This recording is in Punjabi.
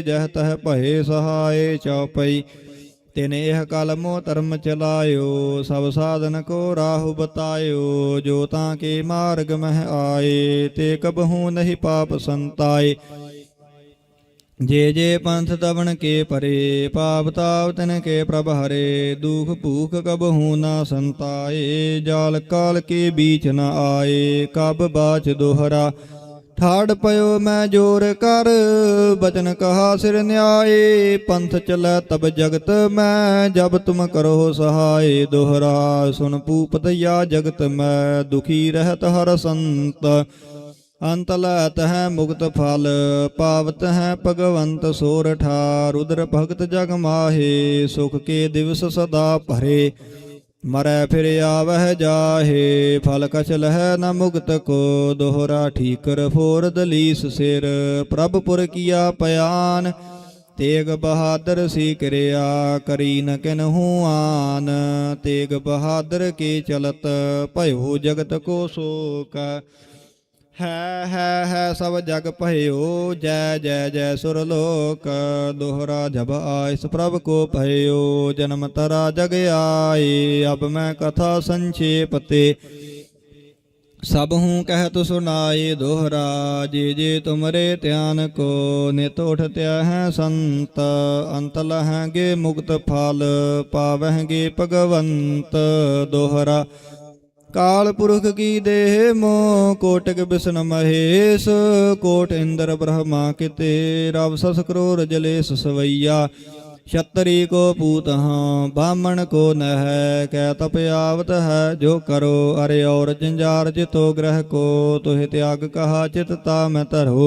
ਜਹ ਤਹ ਭਏ ਸਹਾਏ ਚਉਪਈ। ਤਿਨ ਇਹ ਕਲਮੋ ਧਰਮ ਚਲਾਇਓ, ਸਭ ਸਾਧਨ ਕੋ ਰਾਹੁ ਬਤਾਇਓ, ਜੋ ਤਾਂ ਕੇ ਮਾਰਗ ਮਹਿ ਆਏ, ਤੇ ਕਬਹੂ ਨਹੀਂ ਪਾਪ ਸੰਤਾਏ। ਜੇ ਜੇ ਪੰਥ ਤਵਣ ਕੇ ਪਰੇ, ਪਾਪ ਤਾਪ ਤਨ ਕੇ ਪ੍ਰਭ ਹਰੇ, ਦੁਖ ਭੂਖ ਕਬਹੂ ਨਾ ਸੰਤਾਏ, ਜਾਲ ਕਾਲ ਕੇ ਬੀਚ ਨ ਆਏ, ਕਬ ਬਾਚ ਦੋਹਰਾ। ਠਾੜ ਪਇਓ ਮੈਂ ਜੋਰ ਕਰ, ਬਚਨ ਕਹਾ ਸਿਰ ਨਿਆਏ, ਪੰਥ ਚਲੈ ਤਬ ਜਗਤ ਮੈਂ, ਜਬ ਤੁਮ ਕਰੋ ਸਹਾਏ, ਦੋਹਰਾ ਸੁਨ ਪੂਪਤਿਆ ਜਗਤ ਮੈਂ, ਦੁਖੀ ਰਹਿਤ ਹਰ ਸੰਤ। ਅੰਤ ਲੈਤ ਹੈ ਮੁਕਤ ਫਲ, ਪਾਵਤ ਹੈ ਭਗਵੰਤ ਸੋਰਠਾ ਰੁਦਰ ਭਗਤ ਜਗ ਮਾਹੇ, ਸੁਖ ਕੇ ਦਿਵਸ ਸਦਾ ਭਰੇ। ਮਰੈ ਫਿਰ ਆਵਹਿ ਜਾਹੇ, ਫਲ ਕਛ ਲਹੈ ਨ ਮੁਕਤ ਕੋ, ਦੋਹਰਾ ਠੀਕਰ ਫੋਰ ਦਲੀਸ ਸਿਰ। ਪ੍ਰਭ ਪੁਰ ਕੀਆ ਪਿਆਨ, ਤੇਗ ਬਹਾਦਰ ਸੀ ਕਿਰਿਆ, ਕਰੀ ਨ ਕਿਨਹੂ ਆਨ। ਤੇਗ ਬਹਾਦਰ ਕੇ ਚਲਤ, ਭਇਓ ਜਗਤ ਕੋ ਸੋਕ। ਹੈ ਹੈ ਹੈ ਸਭ ਜਗ ਭਇਓ, ਜੈ ਜੈ ਜੈ ਸੁਰ ਲੋਕ। ਦੋਹਰਾ ਜਬ ਆਇਸ ਪ੍ਰਭ ਕੋ ਭਇਓ, ਜਨਮ ਤਰਾ ਜਗ ਆਏ। ਅਬ ਮੈਂ ਕਥਾ ਸੰਖੇਪ ਤੇ ਸਭ ਹੂੰ ਕਹਿਤ ਸੁਨਾਏ ਦੋਹਰਾ, ਜੇ ਜੇ ਤੁਮਰੇ ਧਿਆਨ ਕੋ, ਨਿਤ ਉਠਤਿਆ ਹੈ ਸੰਤ। ਅੰਤ ਲਹਾਂਗੇ ਮੁਕਤ ਫਲ, ਪਾਵਹਿਗੇ ਭਗਵੰਤ। ਦੋਹਰਾ ਕਾਲ ਪੁਰਖ ਕੀ ਦੇਹ ਮੋ, ਕੋਟਕ ਬਿਸ਼ਨ ਮਹੇਸ਼, ਕੋਟ ਇੰਦਰ ਬ੍ਰਹਮਾ ਕਿਤੇ ਰਵ ਸਸ ਕਰੋਰ ਜਲੇਸ ਸਵਈਆ। ਛਤਰੀ ਕੋ ਪੂਤ ਹਾਂ ਬਾਮਣ ਕੋ ਨਹਿ, ਕੈ ਤਪ ਆਵਤ ਹੈ ਜੋ ਕਰੋ ਅਰੇ ਔਰ ਜੰਜਾਰ ਜਿਤੋ ਗ੍ਰਹ ਕੋ, ਤੁਹਿ ਤਿਆਗ ਕਹਾ ਚਿਤ ਤਾ ਮੈਂ ਧਰੋ।